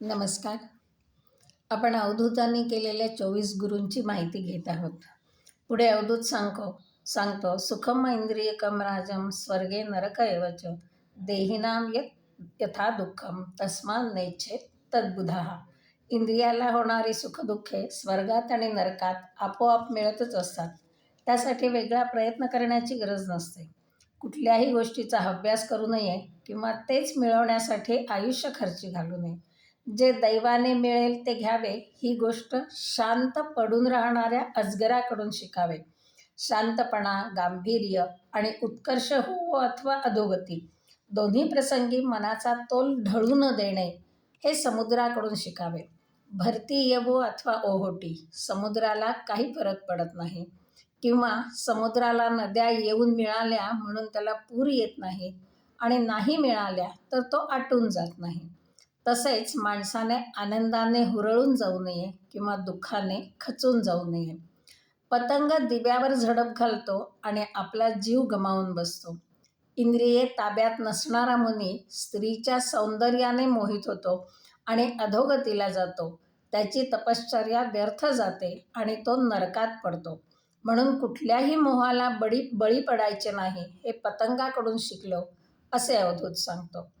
नमस्कार. आपण अवधूतांनी केलेल्या चोवीस गुरूंची माहिती घेत आहोत. पुढे अवधूत सांगतो सांगतो सुखम इंद्रियकम राजम स्वर्गे नरक एवच देहिनाम यत यथा दुःखम तस्मान नेच्छे तद्बुधा. इंद्रियाला होणारी सुखदुःखे स्वर्गात आणि नरकात आपोआप मिळतच असतात. त्यासाठी वेगळा प्रयत्न करण्याची गरज नसते. कुठल्याही गोष्टीचा अभ्यास करू नये किंवा तेच मिळवण्यासाठी आयुष्य खर्ची घालू नये. जे दैवाने मिळेल ते घ्यावे ही गोष्ट शांत पडून राहणाऱ्या अजगराकडून शिकावे. शांतपणा गांभीर्य आणि उत्कर्ष हो अथवा अधोगती दोन्ही प्रसंगी मनाचा तोल ढळू न देणे हे समुद्राकडून शिकावे. भरती येवो अथवा ओहोटी समुद्राला काही फरक पडत नाही. किंवा समुद्राला नद्या येऊन मिळाल्या म्हणून त्याला पूर येत नाही आणि नाही मिळाल्या तर तो आटून जात नाही. तसेच माणसाने आनंदाने हुरळून जाऊ नये किंवा दुःखाने खचून जाऊ नये. पतंग दिव्यावर झडप घालतो आणि आपला जीव गमावून बसतो. इंद्रिये ताब्यात नसणारा मुनी स्त्रीच्या सौंदर्याने मोहित होतो आणि अधोगतीला जातो. त्याची तपश्चर्या व्यर्थ जाते आणि तो नरकात पडतो. म्हणून कुठल्याही मोहाला बळी बळी पडायचे नाही हे पतंगाकडून शिकलो असे अवधूत सांगतो.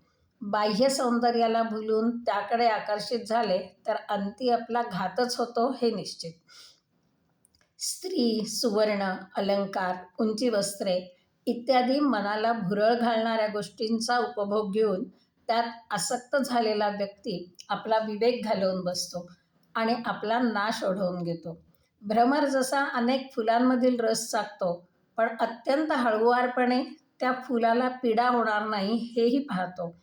बाह्य सौंदर्याला भुलून त्याकडे आकर्षित झाले तर अंती आपला घातच होतो हे निश्चित. स्त्री सुवर्ण अलंकार उंची वस्त्रे इत्यादी मनाला भुरळ घालणाऱ्या गोष्टींचा उपभोग घेऊन त्यात आसक्त झालेला व्यक्ती आपला विवेक घालवून बसतो आणि आपला नाश ओढवून घेतो. भ्रमर जसा अनेक फुलांमधील रस चाकतो पण अत्यंत हळुवारपणे त्या फुलाला पीडा होणार नाही हेही पाहतो.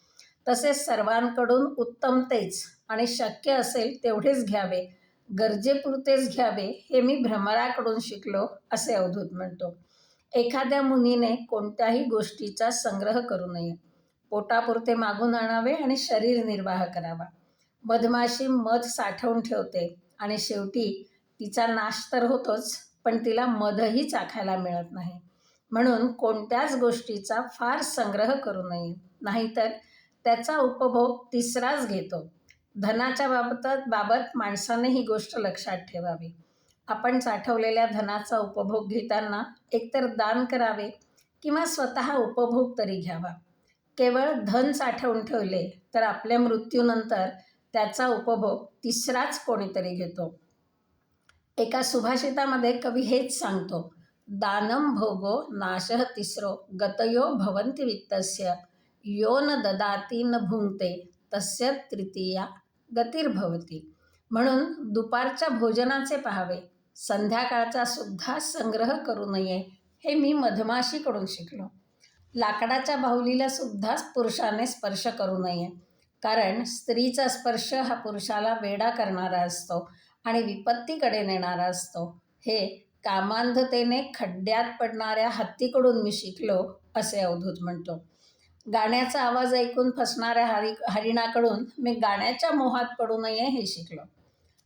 तसेच सर्वांकडून उत्तम तेच आणि शक्य असेल तेवढेच घ्यावे. गरजेपुरतेच घ्यावे हे मी भ्रमराकडून शिकलो असे अवधूत म्हणतो. एखाद्या मुनीने कोणत्याही गोष्टीचा संग्रह करू नये. पोटापुरते मागून आणावे आणि शरीर निर्वाह करावा. मधमाशी मध साठवून ठेवते आणि शेवटी तिचा नाश तर होतोच पण तिला मधही चाखायला मिळत नाही. म्हणून कोणत्याच गोष्टीचा फार संग्रह करू नये. नाहीतर त्याचा उपभोग तिसराच घेतो. धनाच्या बाबत बाबत माणसाने ही गोष्ट लक्षात ठेवावी. आपण साठवलेल्या धनाचा उपभोग घेताना एकतर दान करावे किंवा स्वतः उपभोग तरी घ्यावा. केवळ धन साठवून ठेवले तर आपल्या मृत्यूनंतर त्याचा उपभोग तिसराच कोणीतरी घेतो. एका सुभाषितामध्ये कवी हेच सांगतो दानम भोगो नाश तिसरो गतयो भवंती वित्तस्य. यो न ददाती न भुंगते तस्य तृतीया गतिर्भवती. म्हणून दुपारच्या भोजनाचे पाहावे संध्याकाळचा सुद्धा संग्रह करू नये हे मी मधमाशीकडून शिकलो. लाकडाच्या बाहुलीला सुद्धा पुरुषाने स्पर्श करू नये कारण स्त्रीचा स्पर्श हा पुरुषाला वेडा करणारा असतो आणि विपत्तीकडे नेणारा असतो. हे कामांधतेने खड्ड्यात पडणाऱ्या हत्तीकडून मी शिकलो असे अवधूत म्हणतो. गाण्याचा आवाज ऐकून फसणाऱ्या हरी हरिणाकडून मी गाण्याच्या मोहात पडू नये हे शिकलो.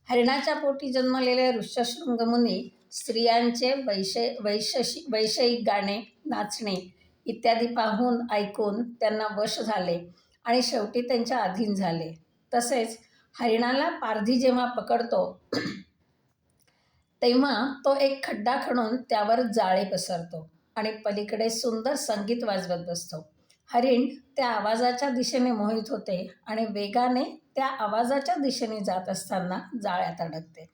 हरिणाच्या पोटी जन्मलेले ऋष्यशृंगमुनी स्त्रियांचे वैशे वैशशी वैषयिक गाणे नाचणे इत्यादी पाहून ऐकून त्यांना वश झाले आणि शेवटी त्यांच्या अधीन झाले. तसेच हरिणाला पारधी जेव्हा पकडतो तेव्हा तो एक खड्डा खणून त्यावर जाळे पसरतो आणि पलीकडे सुंदर संगीत वाजवत बसतो. हरिण त्या आवाजाच्या दिशेने मोहित होते आणि वेगाने त्या आवाजाच्या दिशेने जात असताना जाळ्यात अडकते.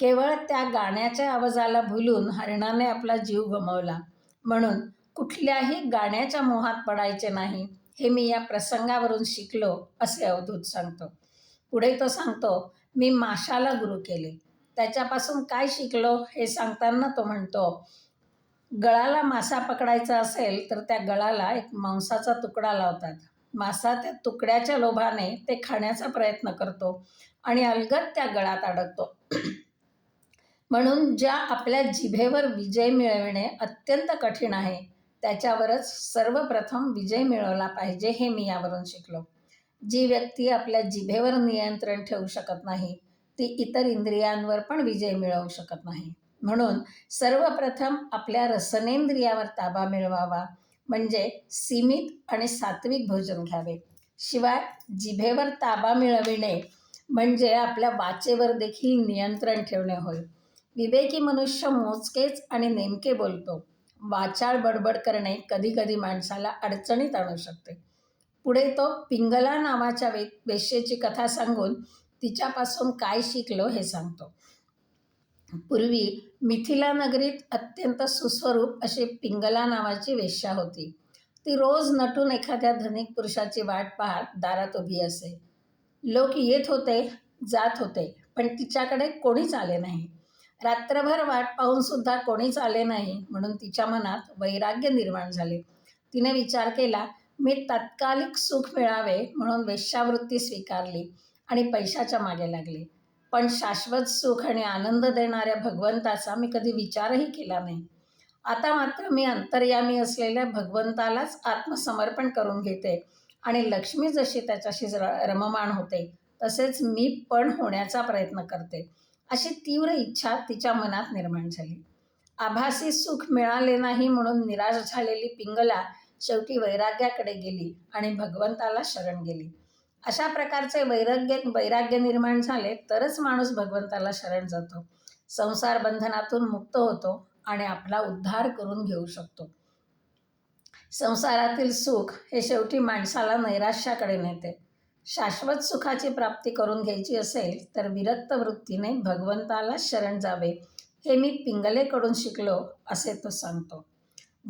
केवळ त्या गाण्याच्या आवाजाला भुलून हरिणाने आपला जीव गमावला. म्हणून कुठल्याही गाण्याच्या मोहात पडायचे नाही हे मी या प्रसंगावरून शिकलो असे अवधूत सांगतो. पुढे तो सांगतो मी माशाला गुरु केले. त्याच्यापासून काय शिकलो हे सांगताना तो म्हणतो गळाला मासा पकडायचा असेल तर त्या गळाला एक मांसाचा तुकडा लावतात. मासा त्या तुकड्याच्या लोभाने ते खाण्याचा प्रयत्न करतो आणि अलगद त्या गळात अडकतो. म्हणून ज्या आपल्या जिभेवर विजय मिळविणे अत्यंत कठीण आहे त्याच्यावरच सर्वप्रथम विजय मिळवला पाहिजे हे मी यावरून शिकलो. जी व्यक्ती आपल्या जिभेवर नियंत्रण ठेवू शकत नाही ती इतर इंद्रियांवर पण विजय मिळवू शकत नाही. म्हणून सर्वप्रथम आपल्या रसनेंद्रियावर ताबा मिळवावा म्हणजे सीमित आणि सात्विक भोजन घ्यावे. शिवाय जिभेवर ताबा मिळविणे म्हणजे आपल्या वाचेवर देखील नियंत्रण ठेवणे होय. विवेकी मनुष्य मोजकेच आणि नेमके बोलतो. वाचाळ बडबड करणे कधीकधी माणसाला अडचणीत आणू शकते. पुढे तो पिंगला नावाच्या वे वेश्येची कथा सांगून तिच्यापासून काय शिकलो हे सांगतो. पूर्वी मिथिला नगरीत अत्यंत सुस्वरूप अशी पिंगला नावाची वेश्या होती. ती रोज नटून एखाद्या धनिक पुरुषाची वाट पाहत दारात उभी असे. लोक येत होते जात होते पण तिच्याकडे कोणीच आले नाही. रात्रभर वाट पाहून सुद्धा कोणीच आले नाही म्हणून तिच्या मनात वैराग्य निर्माण झाले. तिने विचार केला मी तात्कालिक सुख मिळावे म्हणून वेश्यावृत्ती स्वीकारली आणि पैशाच्या मागे लागले. पण शाश्वत सुख आणि आनंद देणाऱ्या भगवंताचा मी कधी विचारही केला नाही. आता मात्र मी अंतर्यामी असलेल्या भगवंतालाच आत्मसमर्पण करून घेते आणि लक्ष्मी जशी त्याच्याशी रममाण होते तसेच मी पण होण्याचा प्रयत्न करते अशी तीव्र इच्छा तिच्या मनात निर्माण झाली. आभासी सुख मिळाले नाही म्हणून निराश झालेली पिंगला शेवटी वैराग्याकडे गेली आणि भगवंताला शरण गेली. अशा प्रकारचे वैराग्य वैराग्य निर्माण झाले तरच माणूस भगवंताला शरण जातो. संसार बंधनातून मुक्त होतो आणि आपला उद्धार करून घेऊ शकतो. संसारातील सुख हे शेवटी माणसाला नैराश्याकडे नेते. शाश्वत सुखाची प्राप्ती करून घ्यायची असेल तर विरक्त वृत्तीने भगवंताला शरण जावे हे मी पिंगलेकडून शिकलो असे तो सांगतो.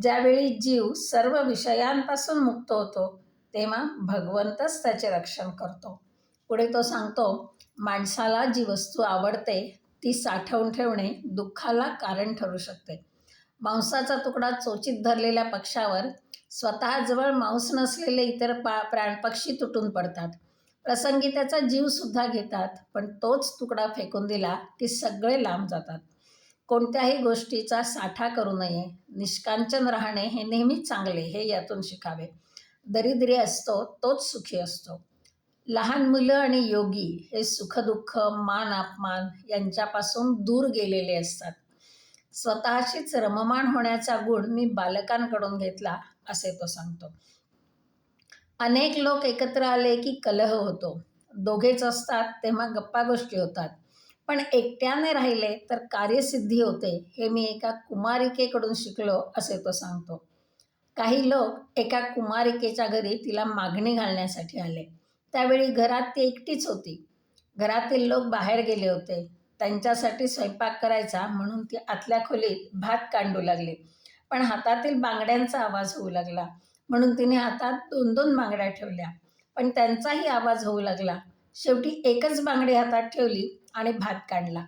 ज्यावेळी जीव सर्व विषयांपासून मुक्त होतो तेव्हा भगवंतच त्याचे रक्षण करतो. पुढे तो सांगतो माणसाला जी वस्तू आवडते ती साठवून ठेवणे दुःखाला कारण ठरू शकते. मांसाचा तुकडा चोचीत धरलेल्या पक्षावर स्वतःजवळ मांस नसलेले इतर पा प्राण पक्षी तुटून पडतात. प्रसंगी त्याचा जीवसुद्धा घेतात पण तोच तुकडा फेकून दिला की सगळे लांब जातात. कोणत्याही गोष्टीचा साठा करू नये. निष्कांचन राहणे हे नेहमीच चांगले हे यातून शिकावे. दरिद्री असतो तोच सुखी असतो. लहान मुलं आणि योगी हे सुखदुःख मान अपमान यांच्यापासून दूर गेलेले असतात. स्वतःशीच रममाण होण्याचा गुण मी बालकांकडून घेतला असे तो सांगतो. अनेक लोक एकत्र आले की कलह होतो. दोघेच असतात तेव्हा गप्पा गोष्टी होतात. पण एकट्याने राहिले तर कार्यसिद्धी होते हे मी एका कुमारिकेकडून शिकलो असे तो सांगतो. काही लोक एका कुमारिकेच्या घरी तिला मागणी घालण्यासाठी आले. त्यावेळी घरात ती एकटीच होती. घरातील लोक बाहेर गेले होते. त्यांच्यासाठी स्वयंपाक करायचा म्हणून ती आतल्या खोलीत भात कांडू लागली. पण हातातील बांगड्यांचा आवाज होऊ लागला. म्हणून तिने हातात दोन दोन बांगड्या ठेवल्या. पण त्यांचाही आवाज होऊ लागला. शेवटी एकच बांगडी हातात ठेवली आणि भात काढला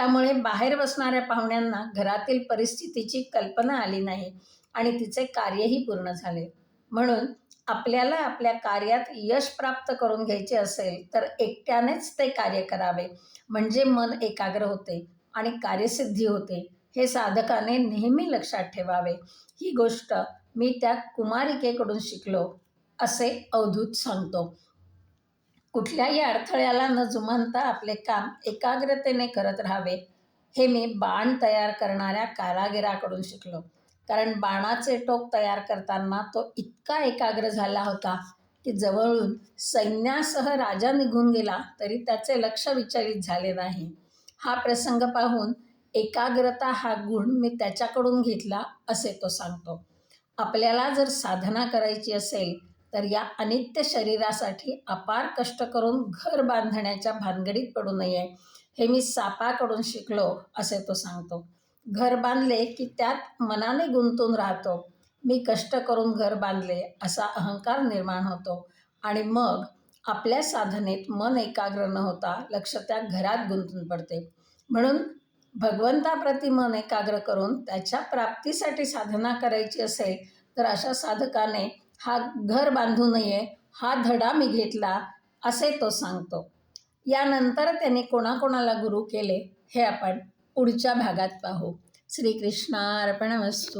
त्यामुळे बाहेर बसणाऱ्या पाहुण्यांना घरातील परिस्थितीची कल्पना आली नाही आणि तिचे कार्यही पूर्ण झाले. म्हणून आपल्याला आपल्या कार्यात यश प्राप्त करून घ्यायचे असेल तर एकट्यानेच ते कार्य करावे. म्हणजे मन एकाग्र होते आणि कार्यसिद्धी होते. हे साधकाने नेहमी लक्षात ठेवावे. ही गोष्ट मी त्या कुमारिकेकडून शिकलो असे अवधूत सांगतो. कुठल्याही अडथळ्याला न जुमानता आपले काम एकाग्रतेने करत राहावे हे मी बाण तयार करणाऱ्या कारागिराकडून शिकलो. कारण बाणाचे टोक तयार करताना तो इतका एकाग्र झाला होता की जवळून सैन्यासह राजा निघून गेला तरी त्याचे लक्ष विचलित झाले नाही. हा प्रसंग पाहून एकाग्रता हा गुण मी त्याच्याकडून घेतला असे तो सांगतो. आपल्याला जर साधना करायची असेल तर या अनित्य शरीरासाठी अपार कष्ट करून घर बांधण्याच्या भानगडीत पडू नये. हे मी सापाकडून शिकलो असे तो सांगतो. घर बांधले की त्यात मनाने गुंतून राहतो. मी कष्ट करून घर बांधले असा अहंकार निर्माण होतो. आणि मग आपल्या साधनेत मन एकाग्र न होता लक्ष त्या घरात गुंतून पडते. म्हणून भगवंताप्रती मन एकाग्र करून त्याच्या प्राप्तीसाठी साधना करायची असेल तर अशा साधकाने हा घर बांधू नये हा धडा मी घेतला असे तो सांगतो. यानंतर त्याने कोणाकोणाला गुरु केले हे आपण पुढच्या भागात पाहू. श्रीकृष्णार्पण वस्तू